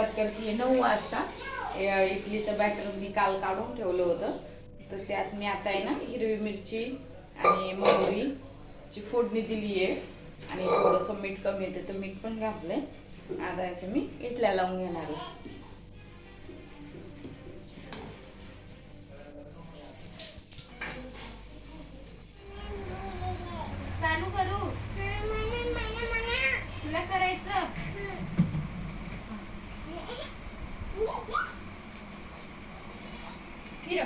सुरुवात करते नऊ वाजता. इडलीचं बॅटर मी काल काढून ठेवलं होतं. तर त्यात मी आता आहे ना हिरवी मिरची आणि मोहरीची फोडणी दिली आहे. आणि थोडंसं मीठ कमी येतं तर मीठ पण घातलं आहे आता याच्या मी इडल्या लावून घेणार आहे चालू करू तुला करायचं फिर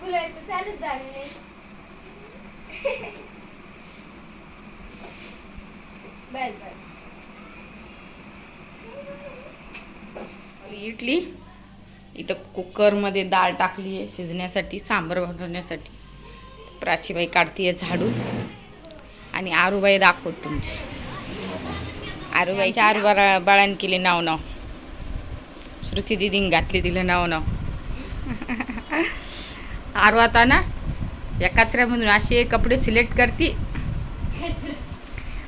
कूलर तर चालूच झाले नाही बस बस इडली इथं कुकरमध्ये डाळ टाकली आहे शिजण्यासाठी सांबर बनवण्यासाठी प्राचीबाई काढतीये झाडून आणि आरूबाई दाखवत तुमची. आरूबाईच्या आरू बाळा बाळान केले नाव नाव. श्रुती दिदीन घातली दिलं नाव नाव. आरू आता ना या कचऱ्यामधून असे कपडे सिलेक्ट करते.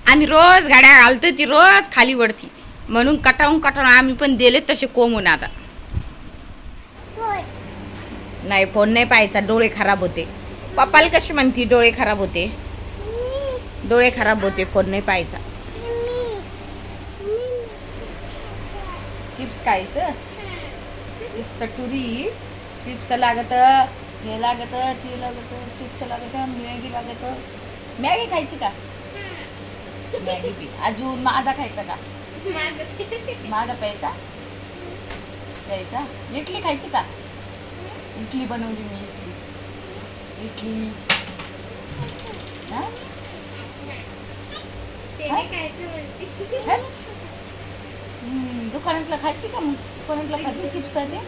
आम्ही रोज गाड्या घालतो ती रोज खाली वडती म्हणून कटावून कटावून आम्ही पण दिले तसे कोंबून आता. नाही फोन नाही पाहायचा डोळे खराब होते. पप्पाला कशी म्हणती डोळे खराब होते? डोळे खराब होते फोन नाही पाहायचा. चिप्स खायचं? चिप्स चटुरी चिप्स लागत हे लागत ते लागत चिप्स लागत मॅगी लागत. मॅगी खायची का? मॅगी बी अजून माझा खायचा का? माझा. प्यायचा? प्यायचा? इडली खायची का? इडली बनवली मी इडली. इडली. दुकानातलं खायची का मग? दुकानातलं खायची चिप्स ते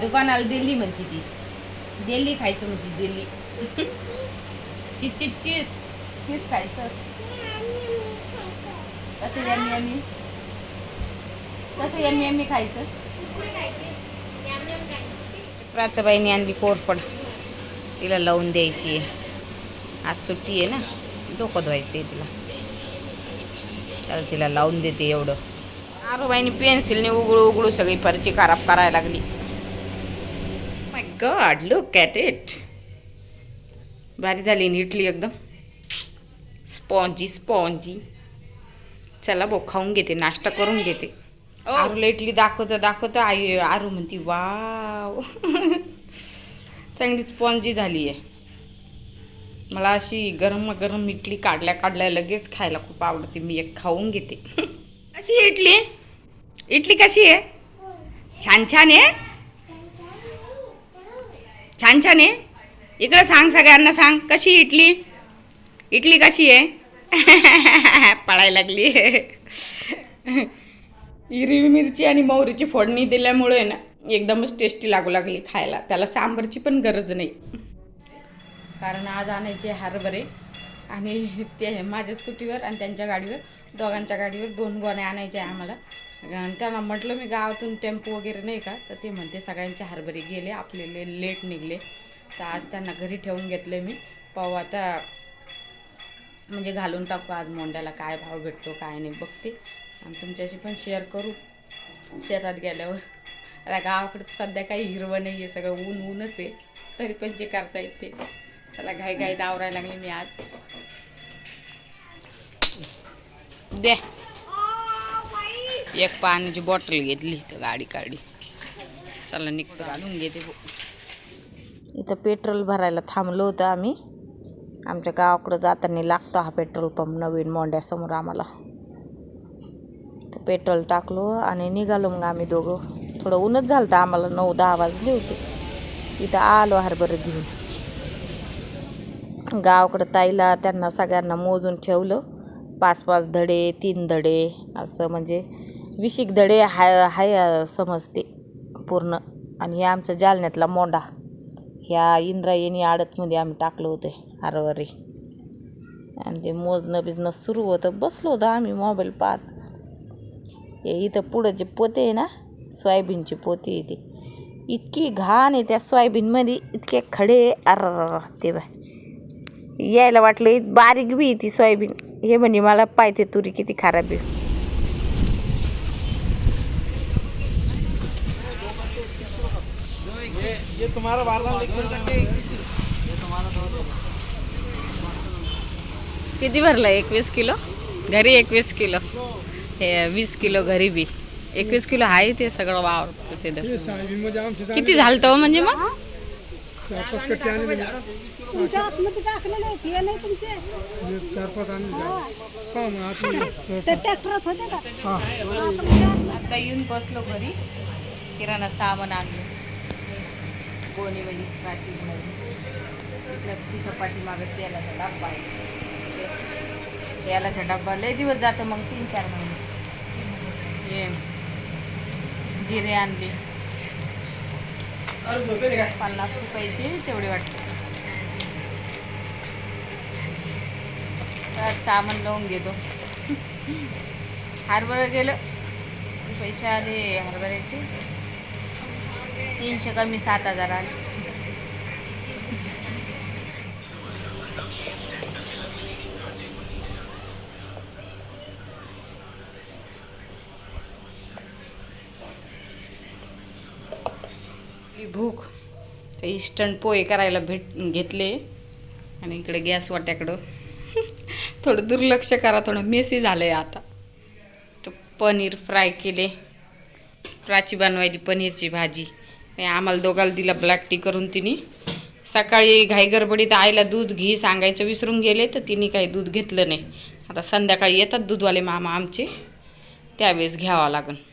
दुकानाला दिल्ली म्हणते ती. दिल्ली खायचं म्हणते दिल्ली. चीज चीज चीज चीज खायचं. कसं यमी यमी कसं यमी यमी खायचं? कुरकुरे खायचे. यम यम खायचे. प्राचाबाईने आणली कोरफड. तिला लावून द्यायची आहे. आज सुट्टी आहे ना. डोकं धुवायचं आहे तिला. त्याला तिला लावून देते एवढं. आरोबाईने पेन्सिलने उघडू उघडू सगळी फरची खराब करायला लागली. My god look at it भारी झाली नी इडली एकदम. Spongy spongy. चला भाऊ खाऊन घेते नाश्ता करून घेते. आरूला इडली दाखवतं दाखवतं आई आरू म्हणती वाव. चांगली स्पॉन्जी झाली आहे. मला अशी गरम गरम इडली काढल्या काढल्या लगेच खायला खूप आवडते. मी एक खाऊन घेते. कशी इडली? इडली कशी आहे? छान छान आहे? छान छान आहे? इकडं सांग सगळ्यांना सांग कशी इडली? इडली कशी आहे? पळायला लागली. हिरवी मिरची आणि मोहरीची फोडणी दिल्यामुळे ना एकदमच टेस्टी लागू लागली खायला. त्याला सांबरची पण गरज नाही. कारण आज आणायचे हरभरे आणि ते माझ्या स्कूटीवर आणि त्यांच्या गाडीवर दोघांच्या गाडीवर दोन गोण्या आणायच्या आहे आम्हाला. आणि त्यांना म्हटलं मी गावातून टेम्पो वगैरे नाही का? तर ते म्हणते सगळ्यांचे हरभरे गेले आपले लेट निघले. तर आज त्यांना घरी ठेवून घेतले मी. पाहू आता म्हणजे घालून टाकू आज मोंड्याला काय भाव भेटतो काय नाही बघते. आणि तुमच्याशी पण शेअर करू. शेतात गेल्यावर. आता गावाकडे सध्या काही हिरवं नाही आहे सगळं ऊन ऊनच आहे. तरी पण जे करता येते. त्याला घाई घाई दावरायला लागली मी आज. द्या. एक पाण्याची बॉटल घेतली तर गाडी काढली. चला निघतो घालून घेते. इथं पेट्रोल भरायला थांबलो होतं आम्ही. आमच्या गावाकडं जाताना लागतो हा पेट्रोल पंप नवीन मोंड्यासमोर आम्हाला. तर पेट्रोल टाकलो आणि निघालो मग आम्ही दोघं. थोडं ऊनच झालं तर आम्हाला नऊ दहा वाजले होते. इथं आलो हरभरं घेऊन. गावाकडं ताईला त्यांना सगळ्यांना मोजून ठेवलं. पाच पाच धडे तीन धडे असं म्हणजे विशिक धडे हाय हाय समजते पूर्ण. आणि हे आमचं जालन्यातला मोंडा. ह्या इंद्रायणी आडतमध्ये आम्ही टाकलं होतं. हरभरे आणि ते मोजणं बिजणं सुरू होतं. बसलो होतं आम्ही मोबाईल पाहत. हे इथं पुढं जे पोते आहे ना सोयाबीनचे पोते आहे ते. इतकी घाण आहे त्या सोयाबीनमध्ये इतके खडे अर ते बाय यायला वाटलं बारीक बी ती सोयाबीन. हे म्हणे मला पाहिजे तुरी किती खराब आहे. ये किती भरलं? एकवीस किलो? घरी एकवीस किलो. हे वीस किलो घरी बी एकवीस किलो आहे ते सगळं वावर ते किती झालं तर म्हणजे मग? आतमध्ये टाकलेले आहेत. हे नाही तुमचे? ते ट्रॅक्टरात होते का? आता येऊन बसलो घरी. किराणा सामान आणलं. गोणीमध्ये प्राचीमध्ये तिच्या पाठीमागं तेलाचा डब्बा आहे तेलाचा डब्बा. लय दिवस जातो मग तीन चार महिने. जिरे आणले. पन्नास रुपयाचे तेवढे वाटते. तर सामान लावून घेतो. हरभरा गेलं. पैसे आले हरभऱ्याचे. तीनशे कमी सात हजार आले. आपली भूक. तर इस्टंट पोहे करायला भेट घेतले. आणि इकडे गॅस वाट्याकडं. थोडं दुर्लक्ष करा थोडं मेसी झालं आहे आता. तर पनीर फ्राय केले. प्राची बनवायची पनीरची भाजी. आम्हाला दोघाला दिला ब्लॅक टी करून तिने. सकाळी घाई गडबडीत आईला दूध घी सांगायचं विसरून गेले तर तिने काही दूध घेतलं नाही. आता संध्याकाळी येतात दूधवाले मामा आमचे. त्यावेळेस घ्यावं लागेल